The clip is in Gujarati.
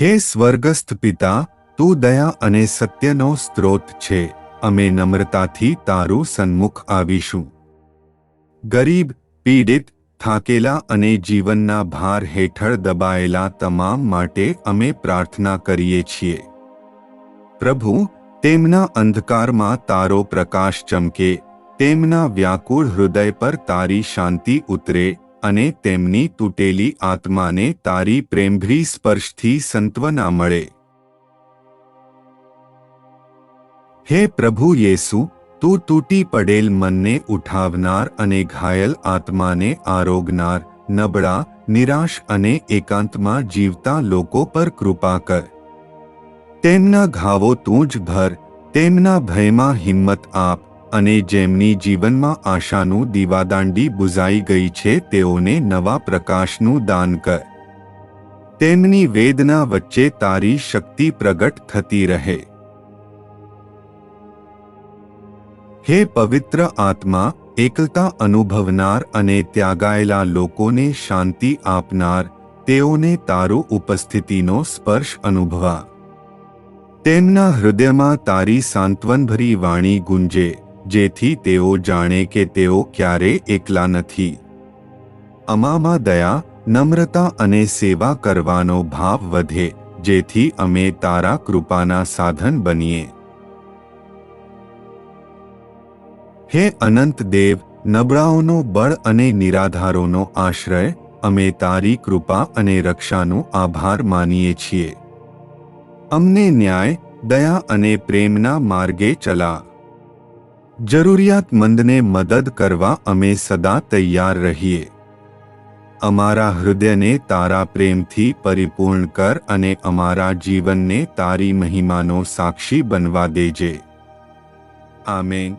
હે સ્વર્ગસ્થ પિતા, તું દયા અને સત્યનો સ્ત્રોત છે. અમે નમ્રતાથી તારું સન્મુખ આવીશું. ગરીબ, પીડિત, થાકેલા અને જીવનના ભાર હેઠળ દબાયેલા તમામ માટે અમે પ્રાર્થના કરીએ છીએ. પ્રભુ, તેમના અંધકારમાં તારો પ્રકાશ ચમકે, તેમના વ્યાકુળ હૃદય પર તારી શાંતિ ઉતરે અને તેમની તૂટેલી આત્માને તારી પ્રેમભરી સ્પર્શથી સંત્વના મળે. હે પ્રભુ યેસુ, તું તૂટી પડેલ મનને ઉઠાવનાર અને ઘાયલ આત્માને આરોગનાર, નબળા, નિરાશ અને એકાંતમાં જીવતા લોકો પર કૃપા કર. તેમના ઘાવો તું જ ભર, તેમના ભયમાં હિંમત આપ અને જેમની જીવનમાં આશાનું દીવાદાંડી બુઝાઈ ગઈ છે, તેઓને નવા પ્રકાશનું દાન કર. તેમની વેદના વચ્ચે તારી શક્તિ પ્રગટ થતી રહે. હે પવિત્ર આત્મા, એકલતા અનુભવનાર અને ત્યાગાયેલા લોકોને શાંતિ આપનાર, તેઓને તારો ઉપસ્થિતિનો સ્પર્શ અનુભવા. તેમના હૃદયમાં તારી સાંત્વનભરી વાણી ગુંજે. જેથી તેઓ જાણે કે તેઓ ક્યારે એકલા નથી. અમામાં દયા, નમ્રતા અને સેવા કરવાનો ભાવ વધે, જેથી અમે તારા કૃપાના સાધન બનીએ. હે અનંત દેવ, નબળાઓનો બળ અને નિરાધારોનો આશ્રય, અમે તારી કૃપા અને રક્ષાનો આભાર માનીએ છીએ. અમને ન્યાય, દયા અને પ્રેમના માર્ગે ચલા. જરૂરિયાતમંદને મદદ કરવા અમે સદા તૈયાર રહીએ. અમારા હૃદયને તારા પ્રેમથી પરિપૂર્ણ કર અને અમારા જીવનને તારી મહિમાનો સાક્ષી બનવા દેજે. આમેન.